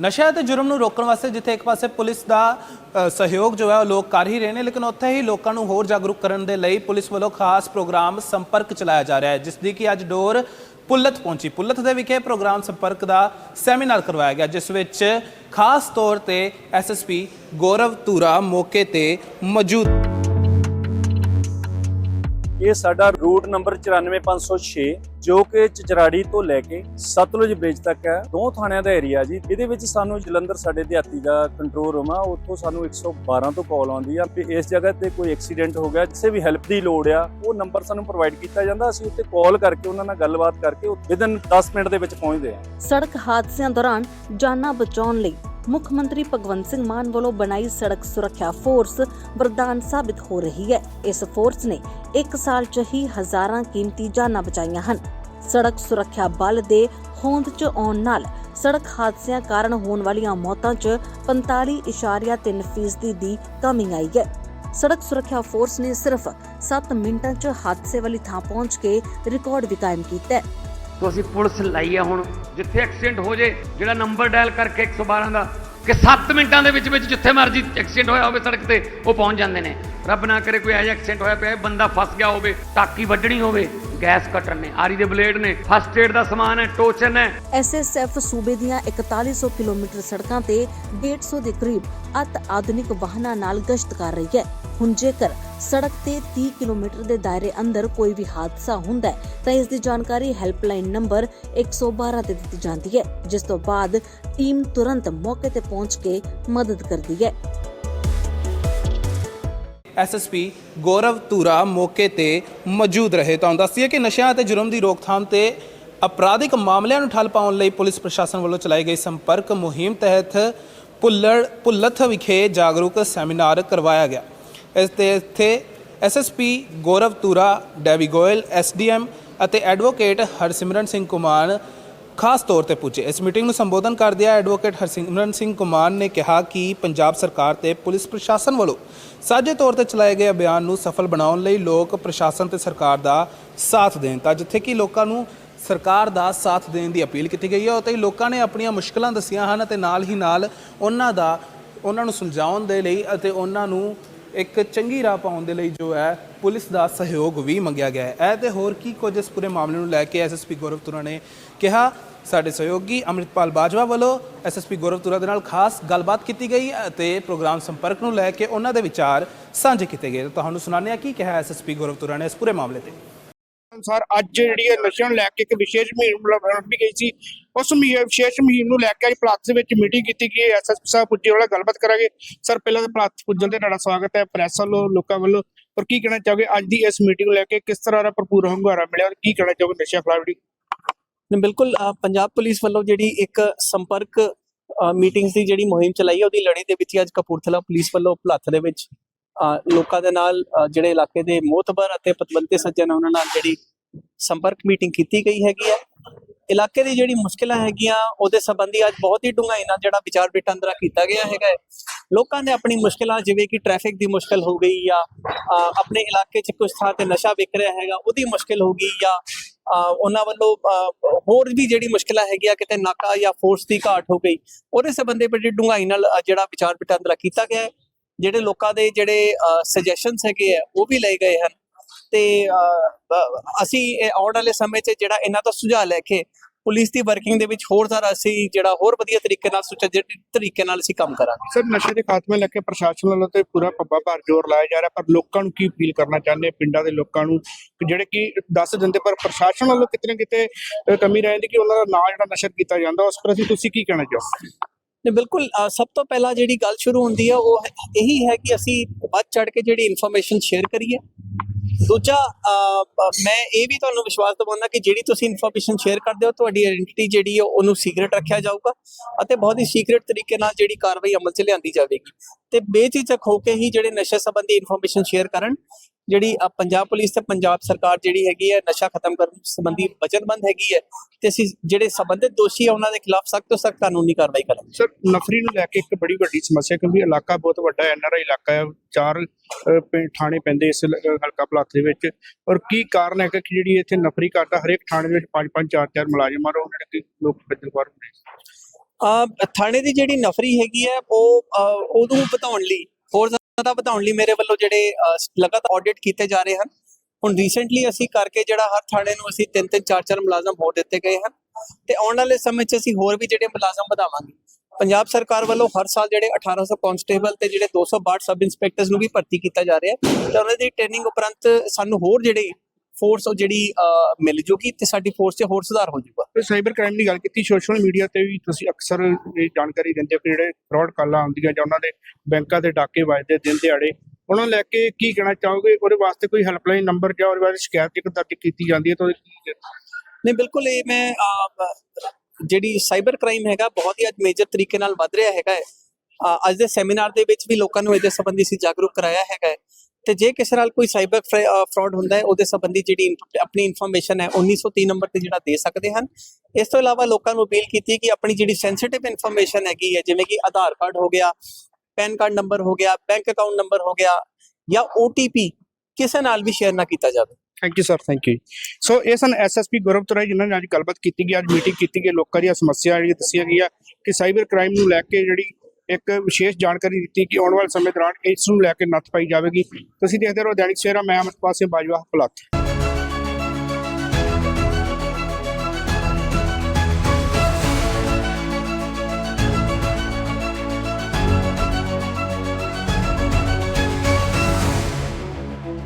ਨਸ਼ਾ ਤੇ ਜੁਰਮ ਨੂੰ ਰੋਕਣ ਵਾਸਤੇ ਜਿੱਥੇ ਇੱਕ ਪਾਸੇ ਪੁਲਿਸ ਦਾ ਸਹਿਯੋਗ ਜੋ ਹੈ ਉਹ ਲੋਕ ਕਰ ਹੀ ਰਹੇ ਨੇ, ਲੇਕਿਨ ਉੱਥੇ ਹੀ ਲੋਕਾਂ ਨੂੰ ਹੋਰ ਜਾਗਰੂਕ ਕਰਨ ਦੇ ਲਈ ਪੁਲਿਸ ਵੱਲੋਂ ਖਾਸ ਪ੍ਰੋਗਰਾਮ ਸੰਪਰਕ ਚਲਾਇਆ ਜਾ ਰਿਹਾ ਹੈ, ਜਿਸ ਦੀ ਕਿ ਅੱਜ ਡੋਰ ਪੁੱਲਤ ਪਹੁੰਚੀ। ਪੁੱਲਤ ਦੇ ਵਿਖੇ ਪ੍ਰੋਗਰਾਮ ਸੰਪਰਕ ਦਾ ਸੈਮੀਨਾਰ ਕਰਵਾਇਆ ਗਿਆ, ਜਿਸ ਵਿੱਚ ਖਾਸ ਤੌਰ ਤੇ ਐਸਐਸਪੀ ਗੌਰਵ ਧੂਰਾ ਮੌਕੇ ਤੇ ਮੌਜੂਦ ਇਹ ਸਾਡਾ ਰੂਟ ਨੰਬਰ 94506 ਜੋ ਕਿ ਚਚਰਾੜੀ ਤੋਂ ਲੈ ਕੇ ਸਤਲੁਜ ਬ੍ਰਿਜ ਤੱਕ ਹੈ। ਦੋ ਥਾਣਿਆਂ ਦਾ ਏਰੀਆ ਜੀ। ਇਹਦੇ ਵਿੱਚ ਸਾਨੂੰ ਜਲੰਧਰ ਸਾਡੇ ਦਿਹਾਤੀ ਦਾ ਕੰਟਰੋਲ ਰੂਮ ਆ। ਉੱਥੋਂ ਸਾਨੂੰ 112 ਤੋਂ ਕਾਲ ਆਉਂਦੀ ਆ। ਕਿ ਇਸ ਜਗ੍ਹਾ ਤੇ ਕੋਈ ਐਕਸੀਡੈਂਟ ਹੋ ਗਿਆ ਜਿਸੇ ਵੀ ਹੈਲਪ ਦੀ ਲੋੜ ਆ, ਉਹ ਨੰਬਰ ਸਾਨੂੰ ਪ੍ਰੋਵਾਈਡ ਕੀਤਾ ਜਾਂਦਾ। ਅਸੀਂ ਉੱਤੇ ਕਾਲ ਕਰਕੇ ਉਹਨਾਂ ਨਾਲ ਗੱਲਬਾਤ ਕਰਕੇ ਵਿਦਨ 10 ਮਿੰਟ ਦੇ ਵਿੱਚ ਪਹੁੰਚਦੇ ਆ। ਸੜਕ ਹਾਦਸਿਆਂ ਦੌਰਾਨ ਜਾਨਾਂ ਬਚਾਉਣ ਲਈ ਮੁੱਖ ਮੰਤਰੀ ਭਗਵੰਤ ਸਿੰਘ ਮਾਨ ਵੱਲੋਂ ਬਣਾਈ ਸੜਕ ਸੁਰੱਖਿਆ ਫੋਰਸ ਵਰਦਾਨ ਸਾਬਿਤ ਹੋ ਰਹੀ ਹੈ। ਇਸ ਫੋਰਸ ਨੇ 1 ਸਾਲ 'ਚ ਹੀ ਹਜ਼ਾਰਾਂ ਕੀਮਤੀ ਜਾਨਾਂ ਬਚਾਈਆਂ ਹਨ। ਸੜਕ ਸੁਰੱਖਿਆ ਬਲ ਦੇ ਹੋਂਦ 'ਚ ਆਉਣ ਨਾਲ ਸੜਕ ਹਾਦਸਿਆਂ ਕਾਰਨ ਹੋਣ ਵਾਲੀਆਂ ਮੌਤਾਂ 'ਚ 45.3% ਫੀਸਦੀ ਦੀ ਕਮੀ ਆਈ ਹੈ। ਸੜਕ ਸੁਰੱਖਿਆ ਫੋਰਸ ਨੇ ਸਿਰਫ 7 ਮਿੰਟਾਂ 'ਚ ਹਾਦਸੇ ਵਾਲੀ ਥਾਂ ਪਹੁੰਚ ਕੇ ਰਿਕਾਰਡ ਵੀ ਕਾਇਮ ਕੀਤਾ ਹੈ। ਤੋ ਅਸੀਂ ਪੁਲਿਸ ਲਾਈ ਆ ਹੁਣ। ਜਿੱਥੇ ਐਕਸੀਡੈਂਟ ਹੋ ਜੇ, ਜਿਹੜਾ ਨੰਬਰ ਡਾਇਲ ਕਰਕੇ 112 ਦਾ ਕਿ 7 ਮਿੰਟਾਂ ਦੇ ਵਿੱਚ ਵਿੱਚ ਜਿੱਥੇ ਮਰਜ਼ੀ ਐਕਸੀਡੈਂਟ ਹੋਇਆ ਹੋਵੇ ਸੜਕ ਤੇ, ਉਹ ਪਹੁੰਚ ਜਾਂਦੇ ਨੇ। ਰੱਬ ਨਾ ਕਰੇ ਕੋਈ ਐਜਾ ਐਕਸੀਡੈਂਟ ਹੋਇਆ ਪਿਆ ਬੰਦਾ ਫਸ ਗਿਆ ਹੋਵੇ, ਟਾਕੀ ਵੱਢਣੀ ਹੋਵੇ, ਗੈਸ ਕਟਰ ਨੇ। ਆਰੀ ਦੇ ਬਲੇਡ ਨੇ ਫਸਟ ਏਡ ਦਾ ਸਮਾਨ ਹੈ, ਟੋਚਨ ਹੈ। ਐਸਐਸਐਫ ਸੂਬੇ ਦੀਆਂ 4100 ਕਿਲੋਮੀਟਰ ਸੜਕਾਂ ਤੇ 150 ਦੇ ਕਰੀਬ ਅਤ ਆਧੁਨਿਕ ਵਾਹਨਾਂ ਨਾਲ ਗਸ਼ਤ ਕਰ ਰਹੀ ਹੈ। ਹੁਣ ਜੇਕਰ ਸੜਕ ਤੇ 30 ਕਿਲੋਮੀਟਰ ਦੇ ਦਾਇਰੇ ਅੰਦਰ ਕੋਈ ਵੀ ਹਾਦਸਾ ਹੁੰਦਾ ਹੈ, ਤਾਂ ਇਸ ਦੀ ਜਾਣਕਾਰੀ ਹੈਲਪਲਾਈਨ ਨੰਬਰ 112 ਤੇ ਦਿੱਤੀ ਜਾਂਦੀ ਹੈ, ਜਿਸ ਤੋਂ ਬਾਅਦ ਟੀਮ ਤੁਰੰਤ ਮੌਕੇ ਤੇ ਪਹੁੰਚ ਕੇ ਮਦਦ ਕਰਦੀ ਹੈ। ਐਸਐਸਪੀ ਗੌਰਵ ਧੂਰਾ ਮੌਕੇ ਤੇ ਮੌਜੂਦ ਰਹੇ। ਤਾਂ ਦੱਸਿए ਕਿ ਨਸ਼ਿਆਂ ਅਤੇ ਜੁਰਮ ਦੀ ਰੋਕਥਾਮ ਤੇ ਅਪਰਾਧਿਕ ਮਾਮਲਿਆਂ ਨੂੰ ਠੱਲ ਪਾਉਣ ਲਈ ਪੁਲਿਸ ਪ੍ਰਸ਼ਾਸਨ ਵੱਲੋਂ ਚਲਾਈ ਗਈ ਸੰਪਰਕ ਮੁਹਿੰਮ ਤਹਿਤ ਪੁੱਲੜ ਪੁੱਲਥ ਵਿਖੇ ਜਾਗਰੂਕ ਸੈਮੀਨਾਰ ਕਰਵਾਇਆ ਗਿਆ। ਇਸ ਤੇ ਇੱਥੇ ਐਸਐਸਪੀ ਗੌਰਵ ਧੂਰਾ ਡੈਵੀ ਗੋਇਲ ਐਸਡੀਐਮ ਅਤੇ ਐਡਵੋਕੇਟ ਹਰਸਿਮਰਨ ਸਿੰਘ ਕੁਮਾਰ ਖਾਸ ਤੌਰ ਤੇ ਪੁੱਛੇ ਇਸ ਮੀਟਿੰਗ ਨੂੰ ਸੰਬੋਧਨ ਕਰਦਿਆਂ ਐਡਵੋਕੇਟ ਹਰਸਿਮਰਨ ਸਿੰਘ ਕੁਮਾਰ ਨੇ ਕਿਹਾ ਕਿ ਪੰਜਾਬ ਸਰਕਾਰ ਤੇ ਪੁਲਿਸ ਪ੍ਰਸ਼ਾਸਨ ਵੱਲੋਂ ਸਾਂਝੇ ਤੌਰ ਤੇ ਚਲਾਏ ਗਏ ਅਭਿਆਨ ਨੂੰ ਸਫਲ ਬਣਾਉਣ ਲਈ ਲੋਕ ਪ੍ਰਸ਼ਾਸਨ ਤੇ ਸਰਕਾਰ ਦਾ ਸਾਥ ਦੇਣ ਤਾਂ ਜਿੱਥੇ ਕਿ ਲੋਕਾਂ ਨੂੰ ਸਰਕਾਰ ਦਾ ਸਾਥ ਦੇਣ ਦੀ ਅਪੀਲ ਕੀਤੀ ਗਈ ਹੈ ਉੱਥੇ ਹੀ ਲੋਕਾਂ ਨੇ ਆਪਣੀਆਂ ਮੁਸ਼ਕਲਾਂ ਦੱਸੀਆਂ ਹਨ ਅਤੇ ਨਾਲ ਹੀ ਨਾਲ ਉਹਨਾਂ ਦਾ, ਉਹਨਾਂ ਨੂੰ ਸੁਲਝਾਉਣ ਦੇ ਲਈ ਅਤੇ ਉਹਨਾਂ ਨੂੰ ਇੱਕ ਚੰਗੀ ਰਾਹ ਪਾਉਣ ਦੇ ਲਈ ਜੋ ਹੈ, ਪੁਲਿਸ ਦਾ ਸਹਿਯੋਗ ਵੀ ਮੰਗਿਆ ਗਿਆ ਹੈ। ਇਹ ਤੇ ਹੋਰ ਕੀ ਕੁਝ ਇਸ ਪੂਰੇ ਮਾਮਲੇ ਨੂੰ ਲੈ ਕੇ ਐਸਐਸਪੀ ਗੌਰਵ ਤੁਰਾ ਨੇ ਕਿਹਾ? ਸਾਡੇ ਸਹਿਯੋਗੀ ਅੰਮ੍ਰਿਤਪਾਲ ਬਾਜਵਾ ਵੱਲੋਂ ਐਸਐਸਪੀ ਗੌਰਵ ਤੁਰਾ ਦੇ ਨਾਲ ਖਾਸ ਗੱਲਬਾਤ ਕੀਤੀ ਗਈ ਅਤੇ ਪ੍ਰੋਗਰਾਮ ਸੰਪਰਕ ਨੂੰ ਲੈ ਕੇ ਉਹਨਾਂ ਦੇ ਵਿਚਾਰ ਸਾਂਝੇ ਕੀਤੇ ਗਏ। ਤੁਹਾਨੂੰ ਸੁਣਾਉਂਦੇ ਹਾਂ ਕੀ ਕਿਹਾ ਐਸਐਸਪੀ ਗੌਰਵ ਤੁਰਾ ਨੇ ਇਸ ਪੂਰੇ ਮਾਮਲੇ ਤੇ। ਅਨੁਸਾਰ ਅੱਜ ਜਿਹੜੀ ਇਹ ਨਸ਼ਿਆਂ ਨੂੰ ਲੈ ਕੇ ਇੱਕ ਵਿਸ਼ੇਸ਼ ਮੁਹਿੰਮ ਬੁਲਾਈ ਗਈ ਸੀ। ਉਸ ਮੁਹਿੰਮ ਵਿਸ਼ੇਸ਼ ਮੁਹਿੰਮ ਨੂੰ ਲੈ ਕੇ ਅੱਜ ਪਲਾਸ ਦੇ ਵਿੱਚ ਮੀਟਿੰਗ ਕੀਤੀ ਗਈ ਐਸਐਸਪੀ ਸਾਹਿਬ ਪੁੱਜੇ ਵਾਲਾ ਗੱਲਬਾਤ ਕਰਾਂਗੇ। ਸਰ, ਪਹਿਲਾਂ ਤਾਂ ਪਲਾਸ ਪੁੱਜਣ ਤੇ ਤੁਹਾਡਾ ਸਵਾਗਤ ਹੈ। ਪ੍ਰੈਸ ਵੱਲੋਂ, ਲੋਕਾਂ ਵੱਲੋਂ ਔਰ ਕੀ ਕਹਿਣਾ ਚਾਹੋਗੇ? ਅੱਜ ਦੀ ਇਸ ਮੀਟਿੰਗ ਨੂੰ ਲੈ ਕੇ ਕਿਸ ਤਰ੍ਹਾਂ ਦਾ ਭਰਪੂਰ ਹੁੰਗਾਰਾ ਮਿਲਿਆ ਔਰ ਕੀ ਕਹਿਣਾ ਚਾਹੋਗੇ ਨਸ਼ਾ ਖਿਲਾਫ ਜਿਹੜੀ? ਬਿਲਕੁਲ ਪੰਜਾਬ ਪੁਲਿਸ ਵੱਲੋਂ ਜਿਹੜੀ ਇੱਕ ਸੰਪਰਕ ਮੀਟਿੰਗਸ ਦੀ ਜਿਹੜੀ ਮੁਹਿੰਮ ਚਲਾਈ ਹੈ, ਉਹਦੀ ਲੜੀ ਦੇ ਵਿੱਚ ਅੱਜ ਕਪੂਰਥਲਾ ਪੁਲਿਸ ਵੱਲੋਂ ਭਲੱਥ ਦੇ ਵਿੱਚ ਲੋਕਾਂ ਦੇ ਨਾਲ ਜਿਹੜੇ ਇਲਾਕੇ ਦੇ ਮੋਤਬਰ ਅਤੇ ਪਤਵੰਤੇ ਸੱਜਣ ਉਹਨਾਂ ਨਾਲ ਜਿਹੜੀ ਸੰਪਰਕ ਮੀਟਿੰਗ ਕੀਤੀ ਗਈ ਹੈਗੀ ਹੈ। ਇਲਾਕੇ ਦੀ ਜਿਹੜੀ ਮੁਸ਼ਕਲਾਂ ਹੈਗੀਆਂ ਉਹਦੇ ਸੰਬੰਧੀ ਅੱਜ ਬਹੁਤ ਹੀ ਡੂੰਘਾਈ ਨਾਲ ਜਿਹੜਾ ਵਿਚਾਰ ਵਟਾਂਦਰਾ ਕੀਤਾ ਗਿਆ ਹੈਗਾ ਹੈ। ਲੋਕਾਂ ਨੇ ਆਪਣੀ ਮੁਸ਼ਕਲਾਂ ਜਿਵੇਂ ਕਿ ਟ੍ਰੈਫਿਕ ਦੀ ਮੁਸ਼ਕਲ ਹੋ ਗਈ ਜਾਂ ਆਪਣੇ ਇਲਾਕੇ 'ਚ ਕੁਝ ਥਾਂ ਤੇ ਨਸ਼ਾ ਵਿਕ ਰਿਹਾ ਹੈਗਾ ਉਹਦੀ ਮੁਸ਼ਕਲ ਹੋ ਗਈ ਜਾਂ ਉਹਨਾਂ ਵੱਲੋਂ ਅ, ਹੋਰ ਵੀ ਜਿਹੜੀ ਮੁਸ਼ਕਲਾਂ ਹੈਗੀਆਂ ਕਿਤੇ ਨਾਕਾ ਜਾਂ ਫੋਰਸ ਦੀ ਘਾਟ ਹੋ ਗਈ ਉਹਦੇ ਸੰਬੰਧੀ ਬੜੀ ਡੂੰਘਾਈ ਨਾਲ ਜਿਹੜਾ ਵਿਚਾਰ ਵਟਾਂਦਰਾ ਕੀਤਾ ਗਿਆ ਹੈ। ਜਿਹੜੇ ਲੋਕਾਂ ਦੇ ਜਿਹੜੇ ਸੁਜੈਸ਼ਨਸ ਹੈਗੇ ਆ, ਉਹ ਵੀ ਲਏ ਗਏ ਹਨ। ਤੇ ਅਸੀਂ ਆਉਣ ਵਾਲੇ ਸਮੇਂ 'ਚ ਜਿਹੜਾ ਇਹਨਾਂ ਦਾ ਸੁਝਾਅ ਲੈ ਕੇ ਪੁਲਿਸ ਦੀ ਵਰਕਿੰਗ ਦੇ ਵਿੱਚ ਹੋਰ ਜ਼ਿਆਦਾ ਅਸੀਂ ਜਿਹੜਾ ਹੋਰ ਵਧੀਆ ਤਰੀਕੇ ਨਾਲ ਸੁਚੱਜੇ ਤਰੀਕੇ ਨਾਲ ਅਸੀਂ ਕੰਮ ਕਰਾਂਗੇ। ਸਰ, ਨਸ਼ੇ ਦੇ ਖਾਤਮੇ ਲੈ ਕੇ ਪ੍ਰਸ਼ਾਸਨ ਵੱਲੋਂ ਤੇ ਪੂਰਾ ਪੱਬਾ ਭਰ ਜ਼ੋਰ ਲਾਇਆ ਜਾ ਰਿਹਾ, ਪਰ ਲੋਕਾਂ ਨੂੰ ਕੀ ਅਪੀਲ ਕਰਨਾ ਚਾਹੁੰਦੇ ਪਿੰਡਾਂ ਦੇ ਲੋਕਾਂ ਨੂੰ ਜਿਹੜੇ ਕਿ ਦੱਸ ਦਿੰਦੇ, ਪਰ ਪ੍ਰਸ਼ਾਸਨ ਵੱਲੋਂ ਕਿਤੇ ਨਾ ਕਿਤੇ ਕਮੀ ਰਹਿੰਦੀ ਕਿ ਉਹਨਾਂ ਦਾ ਨਾਂ ਜਿਹੜਾ ਨਸ਼ਰ ਕੀਤਾ ਜਾਂਦਾ, ਉਸ ਪ੍ਰਤੀ ਤੁਸੀਂ ਕੀ ਕਹਿਣਾ ਚਾਹੋ ਨੇ ਬਿਲਕੁਲ ਸਭ ਤੋਂ ਪਹਿਲਾਂ ਜਿਹੜੀ ਗੱਲ ਸ਼ੁਰੂ ਹੁੰਦੀ ਹੈ ਉਹ ਇਹੀ ਹੈ ਕਿ ਅਸੀਂ ਵੱਧ ਚੜ ਕੇ ਜਿਹੜੀ ਇਨਫੋਰਮੇਸ਼ਨ ਸ਼ੇਅਰ ਕਰੀਏ। ਦੂਜਾ ਮੈਂ ਇਹ ਵੀ ਤੁਹਾਨੂੰ ਵਿਸ਼ਵਾਸ ਦਿਵਾਉਂਦਾ ਕਿ ਜਿਹੜੀ ਤੁਸੀਂ ਇਨਫੋਰਮੇਸ਼ਨ ਸ਼ੇਅਰ ਕਰਦੇ ਹੋ, ਤੁਹਾਡੀ ਆਇਡੈਂਟੀਟੀ ਜਿਹੜੀ ਹੈ ਉਹਨੂੰ ਸੀਕ੍ਰੀਟ ਰੱਖਿਆ ਜਾਊਗਾ ਅਤੇ ਬਹੁਤ ਹੀ ਸੀਕ੍ਰੀਟ ਤਰੀਕੇ ਨਾਲ ਜਿਹੜੀ ਕਾਰਵਾਈ ਅਮਲ 'ਚ ਲਿਆਂਦੀ ਜਾਵੇਗੀ। ਤੇ ਬੇਝਿਜਕ ਹੋ ਕੇ ਹੀ ਜਿਹੜੇ ਨਸ਼ੇ ਸੰਬੰਧੀ ਇਨਫੋਰਮੇਸ਼ਨ ਸ਼ੇਅਰ ਕਰਨ ਜਿਹੜੀ ਪੰਜਾਬ ਪੁਲਿਸ ਤੇ ਪੰਜਾਬ ਸਰਕਾਰ ਜਿਹੜੀ ਹੈਗੀ ਹੈ ਨਸ਼ਾ ਖਤਮ ਕਰਨ ਸੰਬੰਧੀ ਵਚਨਬੰਦ ਹੈਗੀ ਹੈ ਤੇ ਅਸੀਂ ਜਿਹੜੇ ਸੰਬੰਧਿਤ ਦੋਸ਼ੀ ਆ ਉਹਨਾਂ ਦੇ ਖਿਲਾਫ ਸਖਤ ਤੋਂ ਸਖਤ ਕਾਨੂੰਨੀ ਕਾਰਵਾਈ ਕਰਾਂਗੇ। ਸਰ ਨਫਰੀ ਨੂੰ ਲੈ ਕੇ ਇੱਕ ਬੜੀ ਵੱਡੀ ਸਮੱਸਿਆ ਕਿਉਂਕਿ ਇਲਾਕਾ ਬਹੁਤ ਵੱਡਾ ਹੈ ਐਨਆਰਆਈ ਇਲਾਕਾ ਹੈ ਚਾਰ ਥਾਣੇ ਪੈਂਦੇ ਇਸ ਹਲਕਾ ਪਲਾਸ ਦੇ ਵਿੱਚ। ਔਰ ਕੀ ਕਾਰਨ ਹੈ ਕਿ ਜਿਹੜੀ ਇੱਥੇ ਨਫਰੀ ਕਰਦਾ ਹਰੇਕ ਥਾਣੇ ਦੇ ਵਿੱਚ ਪੰਜ ਪੰਜ ਚਾਰ ਚਾਰ ਮੁਲਾਜ਼ਮ ਆ ਰਹੇ ਜਿਹੜੇ ਲੋਕ ਬੱਜਲ ਬਾਹਰ ਹੁੰਦੇ ਅਹ ਥਾਣੇ ਦੀ ਜਿਹੜੀ ਨਫਰੀ ਹੈਗੀ ਹੈ ਉਹ ਉਹਨੂੰ ਵਧਾਉਣ ਲਈ ਹੋਰ ਜ਼ਿਆਦਾ ਵਧਾਉਣ ਲਈ ਮੇਰੇ ਵੱਲੋਂ ਜਿਹੜੇ ਲਗਾਤਾਰ ਆਡਿਟ ਕੀਤੇ ਜਾ ਰਹੇ ਹਨ। ਹੁਣ ਰੀਸੈਂਟਲੀ ਅਸੀਂ ਕਰਕੇ ਜਿਹੜਾ ਹਰ ਥਾਣੇ ਨੂੰ ਅਸੀਂ ਤਿੰਨ ਤਿੰਨ ਚਾਰ ਚਾਰ ਮੁਲਾਜ਼ਮ ਹੋਰ ਦਿੱਤੇ ਗਏ ਹਨ। ਤੇ ਆਉਣ ਵਾਲੇ ਸਮੇਂ 'ਚ ਅਸੀਂ ਹੋਰ ਵੀ ਜਿਹੜੇ ਮੁਲਾਜ਼ਮ ਵਧਾਵਾਂਗੇ। ਪੰਜਾਬ ਸਰਕਾਰ ਵੱਲੋਂ ਹਰ ਸਾਲ ਜਿਹੜੇ 1800 ਕਾਂਸਟੇਬਲ ਤੇ ਜਿਹੜੇ 262 ਸਬ ਇੰਸਪੈਕਟਰਸ ਨੂੰ ਵੀ ਭਰਤੀ ਕੀਤਾ ਜਾ ਰਿਹਾ ਹੈ। ਤੇ ਉਹਨਾਂ ਦੀ ਟ੍ਰੇਨਿੰਗ ਉਪਰੰਤ ਸਾਨੂੰ ਹੋਰ ਜਿਹੜੇ ਫੋਰਸ ਉਹ ਜਿਹੜੀ ਮਿਲ ਜੂਗੀ ਤੇ ਸਾਡੀ ਫੋਰਸ 'ਚ ਹੋਰ ਸੁਧਾਰ ਹੋ ਜਾਊਗਾ ਤੇ ਸਾਈਬਰ ਕ੍ਰਾਈਮ ਦੀ ਗੱਲ ਕੀਤੀ ਸੋਸ਼ਲ ਮੀਡੀਆ ਤੇ ਵੀ ਤੁਸੀਂ ਅਕਸਰ ਇਹ ਜਾਣਕਾਰੀ ਦਿੰਦੇ ਹੋ ਕਿ ਜਿਹੜੇ ਫਰਾਡ ਕਾਲਾਂ ਆਉਂਦੀਆਂ ਜਾਂ ਉਹਨਾਂ ਦੇ ਬੈਂਕਾਂ ਦੇ ਡਾਕੇ ਵੱਜਦੇ ਦਿਨ ਦਿਹਾੜੇ ਉਹਨਾਂ ਲੈ ਕੇ ਕੀ ਕਹਿਣਾ ਚਾਹੋਗੇ? ਉਹਦੇ ਵਾਸਤੇ ਕੋਈ ਹੈਲਪਲਾਈਨ ਨੰਬਰ ਜਾਂ ਉਹਦੇ ਬਾਰੇ ਸ਼ਿਕਾਇਤ ਜੇਕਰ ਦਰਜ ਕੀਤੀ ਜਾਂਦੀ ਹੈ ਤਾਂ ਨਹੀਂ ਬਿਲਕੁਲ ਇਹ ਮੈਂ ਜਿਹੜੀ ਸਾਈਬਰ ਕ੍ਰਾਈਮ ਹੈਗਾ ਬਹੁਤ ਹੀ ਅੱਜ ਮੇਜਰ ਤਰੀਕੇ ਨਾਲ ਵੱਧ ਰਿਹਾ ਹੈਗਾ ਅੱਜ ਦੇ ਸੈਮੀਨਾਰ ਦੇ ਵਿੱਚ ਵੀ ਲੋਕਾਂ ਨੂੰ ਇਹਦੇ ਸੰਬੰਧੀ ਸੀ ਜਾਗਰੂਕ ਕਰਾਇਆ ਹੈਗਾ ਤੇ ਜੇ ਕਿਸੇ ਨਾਲ ਕੋਈ ਸਾਈਬਰ ਫਰਾਡ ਹੁੰਦਾ ਹੈ, ਉਹਦੇ ਸੰਬੰਧੀ ਜਿਹੜੀ ਆਪਣੀ ਇਨਫੋਰਮੇਸ਼ਨ ਹੈ 1903 ਨੰਬਰ ਤੇ ਜਿਹੜਾ ਦੇ ਸਕਦੇ ਹਨ। ਇਸ ਤੋਂ ਇਲਾਵਾ ਲੋਕਾਂ ਨੂੰ ਅਪੀਲ ਕੀਤੀ ਕਿ ਆਪਣੀ ਜਿਹੜੀ ਸੈਂਸਿਟਿਵ ਇਨਫੋਰਮੇਸ਼ਨ ਹੈਗੀ ਹੈ, ਜਿਵੇਂ ਕਿ ਆਧਾਰ ਕਾਰਡ ਹੋ ਗਿਆ, ਪੈਨ ਕਾਰਡ ਨੰਬਰ ਹੋ ਗਿਆ ਬੈਂਕ ਅਕਾਊਂਟ ਨੰਬਰ ਹੋ ਗਿਆ ਜਾਂ OTP ਕਿਸੇ ਨਾਲ ਵੀ ਸ਼ੇਅਰ ਨਾ ਕੀਤਾ ਜਾਵੇ। Thank you sir thank you so ਇਹ ਸਨ ਐਸਐਸਪੀ ਗੁਰਵ ਤੁਰਾਈ ਜਿਨ੍ਹਾਂ ਨੇ ਅੱਜ ਗੱਲਬਾਤ ਕੀਤੀ ਗਈ, ਅੱਜ ਮੀਟਿੰਗ ਕੀਤੀ ਗਈ, ਲੋਕਾਂ ਦੀਆਂ ਸਮੱਸਿਆ ਜਿਹੜੀਆਂ ਦੱਸੀਆਂ ਗਈਆਂ ਕਿ ਸਾਈਬਰ ਕ੍ਰਾਈਮ ਨੂੰ ਲੈ ਕੇ ਜਿਹੜੀ ਇੱਕ ਵਿਸ਼ੇਸ਼ ਜਾਣਕਾਰੀ ਦਿੱਤੀ ਕਿ ਆਉਣ ਵਾਲੇ ਸਮੇਂ ਦੌਰਾਨ ਇਸ ਨੂੰ ਲੈ ਕੇ ਨੱਥ ਪਾਈ ਜਾਵੇਗੀ। ਤੁਸੀਂ ਦੇਖਦੇ ਰਹੋ ਦੈਨਿਕ ਸਵੇਰਾ, ਮੈਂ ਅਮਰਪਾਲ ਸਿੰਘ ਬਾਜਵਾ ਹਕਲਾਤ